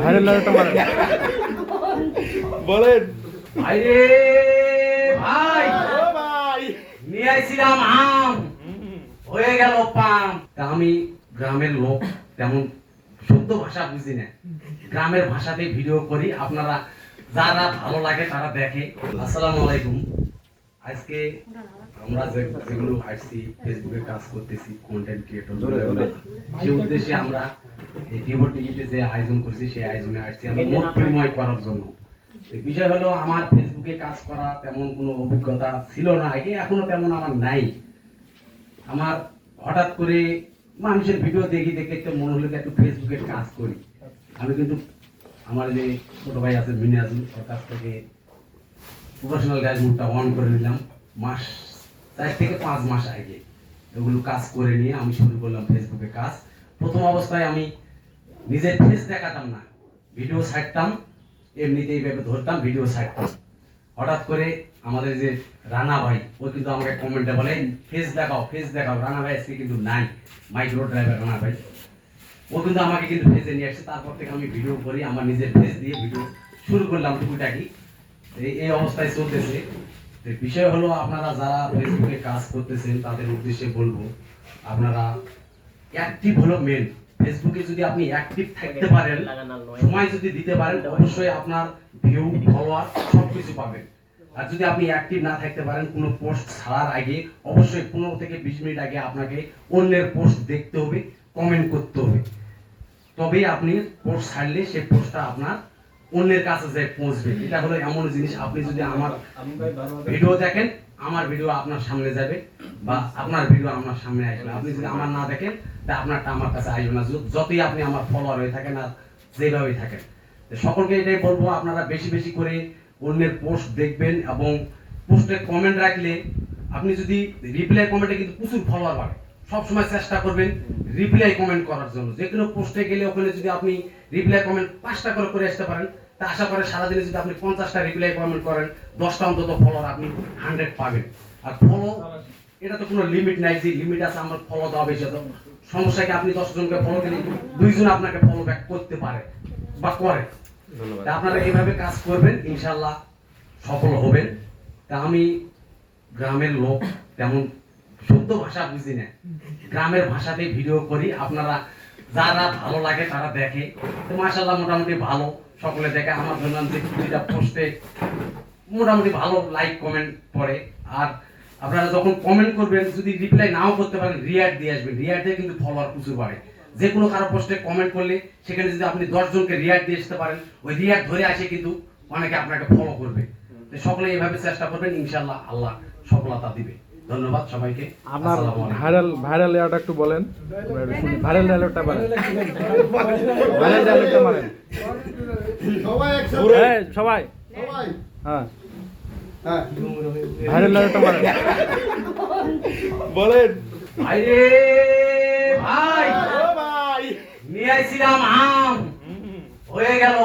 Viral বলেন। ভাইরে ভাই। ও ভাই। নিয়ে আইছিলাম আম। হয়ে গেল পাম। তা আমি গ্রামের লোক তেমন শুদ্ধ ভাষা বুঝি না। গ্রামের ভাষাতে ভিডিও করি। আপনারা যারা ভালো লাগে তারা দেখে। আসসালামু আলাইকুম। আজকে আমরা যে যেগুলো আসছি ফেসবুকে কাজ করতেছি কন্টেন্ট ক্রিয়েটর সেই উদ্দেশ্যে আমরা এই টিভো টিভিতে যে আয়োজন করছি সেই আয়োজনে আসছি আমি। মত বিনিময় করার জন্য। বিষয় হলো আমার ফেসবুকে কাজ করা তেমন কোনো অভিজ্ঞতা ছিল না। আগে এখনও তেমন আমার নাই। আমার হঠাৎ করে মানুষের ভিডিও দেখি দেখে একটু মনে হলো একটু ফেসবুকে কাজ করি। আমি কিন্তু আমার যে ছোট ভাই আছে মিনাজুল ওর কাছ থেকে প্রফেশনাল গ্যাজমুটটা অন করে নিলাম। মাস চার থেকে পাঁচ মাস আগে এগুলো কাজ করে নিয়ে আমি শুরু করলাম ফেসবুকে কাজ। প্রথম অবস্থায় আমি নিজের ফেস দেখাতাম না। ভিডিও ছাড়তাম এমনিতে এইভাবে ধরতাম ভিডিও ছাড়তাম। হঠাৎ করে আমাদের যে রানা ভাই, ও কিন্তু আমাকে কমেন্টে বলে ফেস দেখাও ফেস দেখাও, রানা ভাই আজকে কিন্তু নাই মাইক্রো ড্রাইভার রানা ভাই। ও কিন্তু আমাকে কিন্তু ফেসে নিয়ে আসছে। তারপর থেকে আমি ভিডিও করি, আমার নিজের ফেস দিয়ে ভিডিও শুরু করলাম টুকুটাকি। এই অবস্থায় চলতেছে। বিষয় হলো, আপনারা যারা ফেসবুকে কাজ করতেছেন, তাদের উদ্দেশ্যে বলব, আপনারা অ্যাক্টিভ হলো মেন ফেসবুকে যদি আপনি অ্যাক্টিভ থাকতে পারেন সময় যদি দিতে পারেন অবশ্যই আপনার ভিউ ফলোয়ার সব কিছু পাবেন। আর যদি আপনি অ্যাক্টিভ না থাকতে পারেন কোনো পোস্ট ছাড়ার আগে অবশ্যই পনেরো থেকে বিশ মিনিট আগে আপনাকে অন্যের পোস্ট দেখতে হবে কমেন্ট করতে হবে। তবেই আপনি পোস্ট ছাড়লে সেই পোস্টটা আপনার অন্যের কাছে যায় পৌঁছবে। এটা হলো এমন জিনিস আপনি যদি আমার ভিডিও দেখেন আমার ভিডিও আপনার সামনে যাবে। বা আপনার ভিডিও আমার সামনে আসবে আপনি যদি আমার না দেখেন, তা আপনারটা আমার কাছে আসবে না। যতই আপনি আমার ফলোয়ার হয়ে থাকেন আর যেভাবেই থাকেন। সকলকে এটাই বলব, আপনারা বেশি বেশি করে অন্যের পোস্ট দেখবেন এবং পোস্টে কমেন্ট রাখলে আপনি যদি রিপ্লাই কমেন্টে কিন্তু প্রচুর ফলোয়ার বাড়ে। সবসময় চেষ্টা করবেন রিপ্লাই কমেন্ট করার জন্য। যে কোনো পোস্টে গেলে ওখানে যদি আপনি রিপ্লাই কমেন্ট পাঁচটা করে করে আসতে পারেন, তা আশা করে সারাদিনে যদি আপনি পঞ্চাশটা রিপ্লাই কমেন্ট করেন, দশটা অন্তত ফলোয়ার আপনি হান্ড্রেড পাবেন। আর ফলো এটা তো কোনো লিমিট নাই যে লিমিট আছে আমার ফলো দেওয়া বেশি হতো সমস্যা কি আপনি দশ জনকে ফলো দিলে দুইজন আপনাকে ফলো ব্যাক করতে পারে বা করে। তা আপনারা এইভাবে কাজ করবেন ইনশাল্লাহ সফল হবেন। তা আমি গ্রামের লোক তেমন শুদ্ধ ভাষা বুঝি না। গ্রামের ভাষাতে ভিডিও করি আপনারা যারা ভালো লাগে তারা দেখে। তো মাসাল্লাহ মোটামুটি ভালো সকলে দেখে। আমার জন্য যে দুইটা পোস্টে মোটামুটি ভালো লাইক কমেন্ট পড়ে। আর আপনারা যখন কমেন্ট করবেন যদি রিপ্লাই নাও করতে পারেন রিয়াক্ট দিয়ে আসবেন। রিয়াক্ট দিয়ে কিন্তু ফলোয়ার প্রচুর বাড়ে। যে কোনো কারও পোস্টে কমেন্ট করলে সেখানে যদি আপনি দশ জনকে রিয়াক্ট দিয়ে আসতে পারেন ওই রিয়াক্ট ধরে আসে কিন্তু অনেকে আপনাকে ফলো করবে। সকলে এইভাবে চেষ্টা করবেন ইনশাল্লাহ আল্লাহ সফলতা দিবে। ধন্যবাদ সবাইকে। আপনার ভাইরাল ভাইরাল ইয়াটা একটু বলেন। ভাইরাল ডায়লগটা বলেন। ভাইরাল ডায়লগটা মারেন সবাই সবাই। সবাই। হ্যাঁ হ্যাঁ। ভাইরাল ডায়লগটা মারেন বলেন। ভাই। ও ভাই। নিয়ে আইছিলাম আম। হয়ে গেল